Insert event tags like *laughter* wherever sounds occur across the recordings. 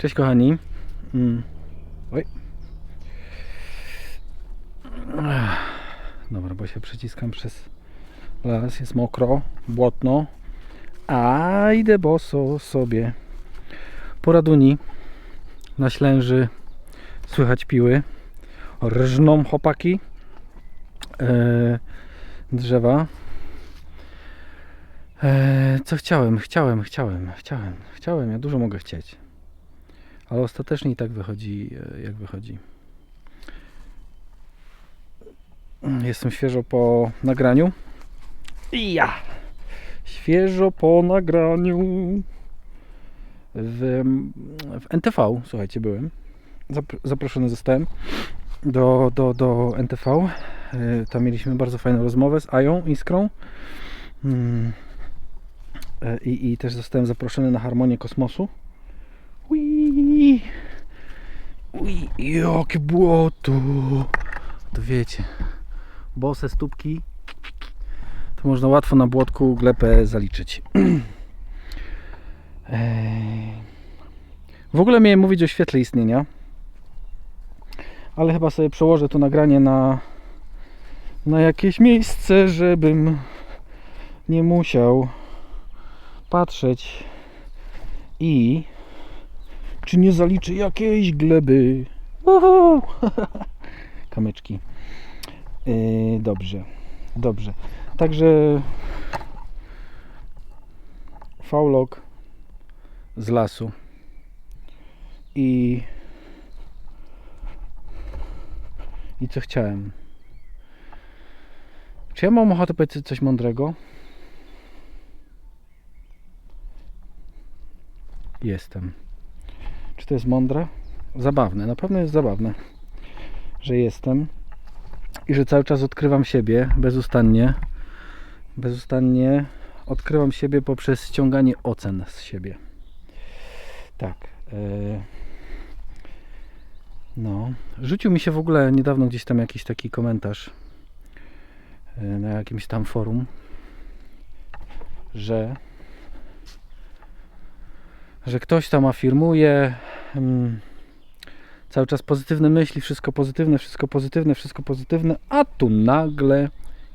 Cześć kochani. Mm. Oj. Dobra, bo się przyciskam przez las. Jest mokro, błotno. A idę boso sobie po raduni. Na ślęży słychać piły. Rżną chłopaki. E, drzewa. E, co chciałem? Chciałem, chciałem, chciałem, chciałem. Ja dużo mogę chcieć. Ale ostatecznie i tak wychodzi, e, jak wychodzi. Jestem świeżo po nagraniu. I ja! Świeżo po nagraniu. W, w NTV, słuchajcie, byłem. Zapr- Zaproszony zostałem do, do, do NTV. E, Tam mieliśmy bardzo fajną rozmowę z Ają Iskrą. Mm. E, I, I też zostałem zaproszony na harmonię kosmosu. Ui, jakie błoto! To wiecie, bose stópki to można łatwo na błotku glepę zaliczyć. Ej. *clears throat* W ogóle miałem mówić o świetle istnienia, ale chyba sobie przełożę to nagranie na, na jakieś miejsce, żebym nie musiał patrzeć i czy nie zaliczy jakiejś gleby. Uhu. *laughs* Kamyczki. Yy, dobrze, dobrze. Także faulok z lasu i i co chciałem. Czy ja mam ochotę powiedzieć coś mądrego? Jestem. Czy to jest mądre? Zabawne, na pewno jest zabawne, że jestem i że cały czas odkrywam siebie bezustannie. Bezustannie odkrywam siebie poprzez ściąganie ocen z siebie. Tak. e, No, rzucił mi się w ogóle niedawno gdzieś tam jakiś taki komentarz e, na jakimś tam forum, że że ktoś tam afirmuje mm, cały czas pozytywne myśli, wszystko pozytywne, wszystko pozytywne, wszystko pozytywne, a tu nagle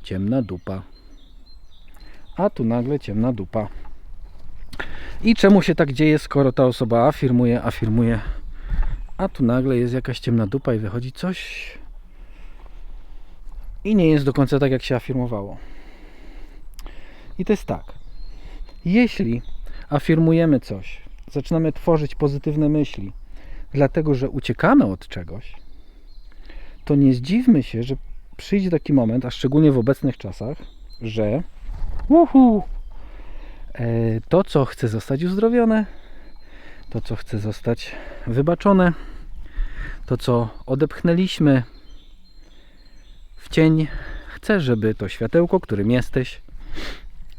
ciemna dupa. A tu nagle ciemna dupa. I czemu się tak dzieje, skoro ta osoba afirmuje, afirmuje, a tu nagle jest jakaś ciemna dupa i wychodzi coś i nie jest do końca tak, jak się afirmowało. I to jest tak. Jeśli afirmujemy coś, zaczynamy tworzyć pozytywne myśli, dlatego że uciekamy od czegoś, to nie zdziwmy się, że przyjdzie taki moment, a szczególnie w obecnych czasach, że uhu, e, to, co chce zostać uzdrowione, to, co chce zostać wybaczone, to, co odepchnęliśmy w cień, chcę, żeby to światełko, którym jesteś,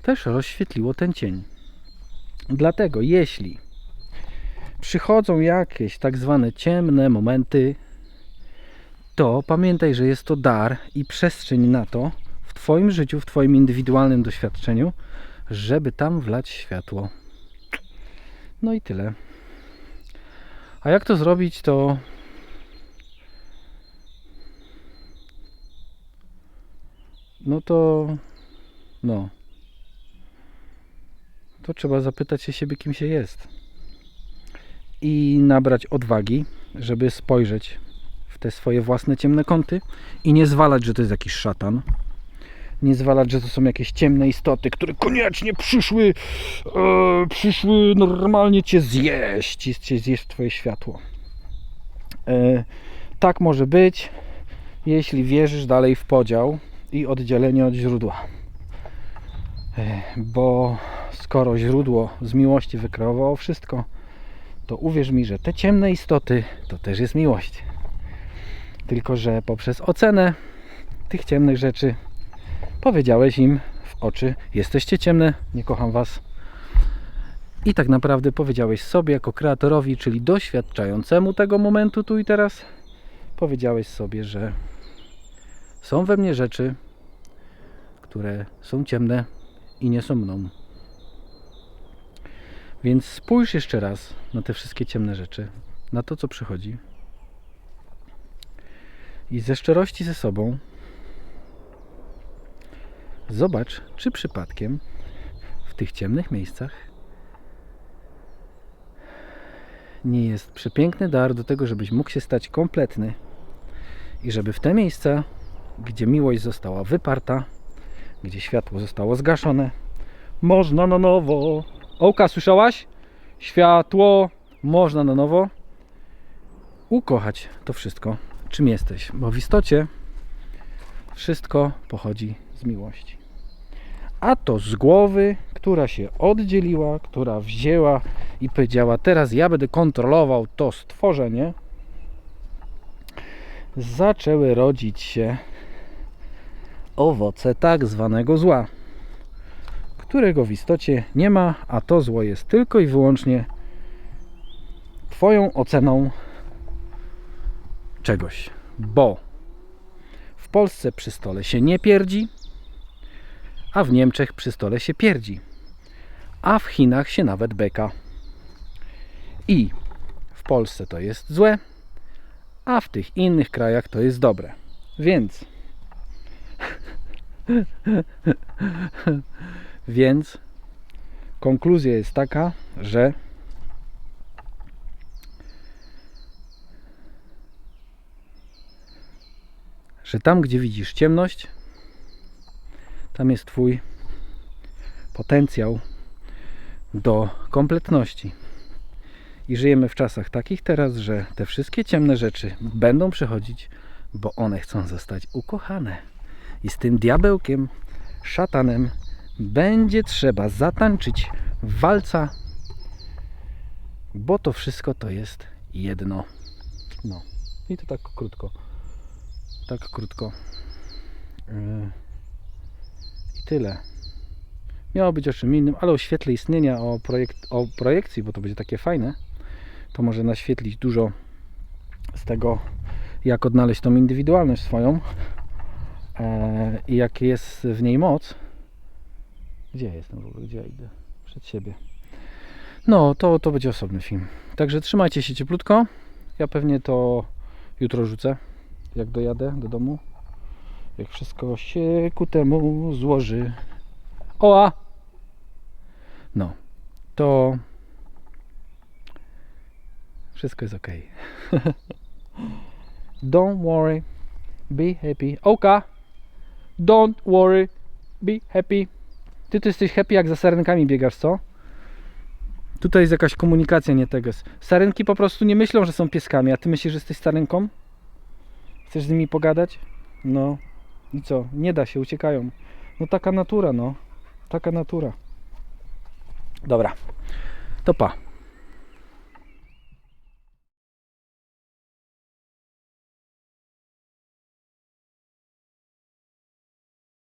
też rozświetliło ten cień. Dlatego, jeśli przychodzą jakieś tak zwane ciemne momenty, to pamiętaj, że jest to dar i przestrzeń na to w Twoim życiu, w Twoim indywidualnym doświadczeniu, żeby tam wlać światło. No i tyle. A jak to zrobić, to no to no to trzeba zapytać się siebie, kim się jest. I nabrać odwagi, żeby spojrzeć w te swoje własne ciemne kąty i nie zwalać, że to jest jakiś szatan. Nie zwalać, że to są jakieś ciemne istoty, które koniecznie przyszły, e, przyszły normalnie cię zjeść i cię zjeść twoje światło. E, tak może być, jeśli wierzysz dalej w podział i oddzielenie od źródła. E, bo skoro źródło z miłości wykreowało wszystko, to uwierz mi, że te ciemne istoty to też jest miłość. Tylko, że poprzez ocenę tych ciemnych rzeczy powiedziałeś im w oczy: Jesteście ciemne, nie kocham was. I tak naprawdę powiedziałeś sobie, jako kreatorowi, czyli doświadczającemu tego momentu tu i teraz, powiedziałeś sobie, że są we mnie rzeczy, które są ciemne i nie są mną. Więc spójrz jeszcze raz na te wszystkie ciemne rzeczy, na to, co przychodzi. I ze szczerości ze sobą zobacz, czy przypadkiem w tych ciemnych miejscach nie jest przepiękny dar do tego, żebyś mógł się stać kompletny i żeby w te miejsca, gdzie miłość została wyparta, gdzie światło zostało zgaszone, można na nowo. Ołka, słyszałaś? Światło można na nowo ukochać to wszystko, czym jesteś, bo w istocie wszystko pochodzi z miłości. A to z głowy, która się oddzieliła, która wzięła i powiedziała: Teraz ja będę kontrolował to stworzenie. Zaczęły rodzić się owoce tak zwanego zła, którego w istocie nie ma, a to zło jest tylko i wyłącznie Twoją oceną czegoś, bo w Polsce przy stole się nie pierdzi, a w Niemczech przy stole się pierdzi, a w Chinach się nawet beka. I w Polsce to jest złe, a w tych innych krajach to jest dobre. Więc *laughs* więc konkluzja jest taka, że że tam, gdzie widzisz ciemność, tam jest Twój potencjał do kompletności. I żyjemy w czasach takich teraz, że te wszystkie ciemne rzeczy będą przychodzić, bo one chcą zostać ukochane. I z tym diabełkiem, szatanem, będzie trzeba zatańczyć walca, bo to wszystko to jest jedno. No i to tak krótko. Tak krótko. Yy. I tyle. Miało być o czym innym, ale o świetle istnienia, o, projek o projekcji, bo to będzie takie fajne, to może naświetlić dużo z tego, jak odnaleźć tą indywidualność swoją e, i jak jest w niej moc. Gdzie jestem w ogóle? Gdzie ja idę? Przed siebie. No, to, to będzie osobny film. Także trzymajcie się cieplutko. Ja pewnie to jutro rzucę, jak dojadę do domu. Jak wszystko się ku temu złoży. Oa! No, to wszystko jest ok. *laughs* Don't worry, be happy. Oka! Don't worry, be happy. Ty to jesteś happy jak za sarenkami biegasz, co? Tutaj jest jakaś komunikacja nie tego. Sarenki po prostu nie myślą, że są pieskami, a ty myślisz, że jesteś sarenką? Chcesz z nimi pogadać? No. I co? Nie da się, uciekają. No taka natura, no. Taka natura. Dobra. To pa.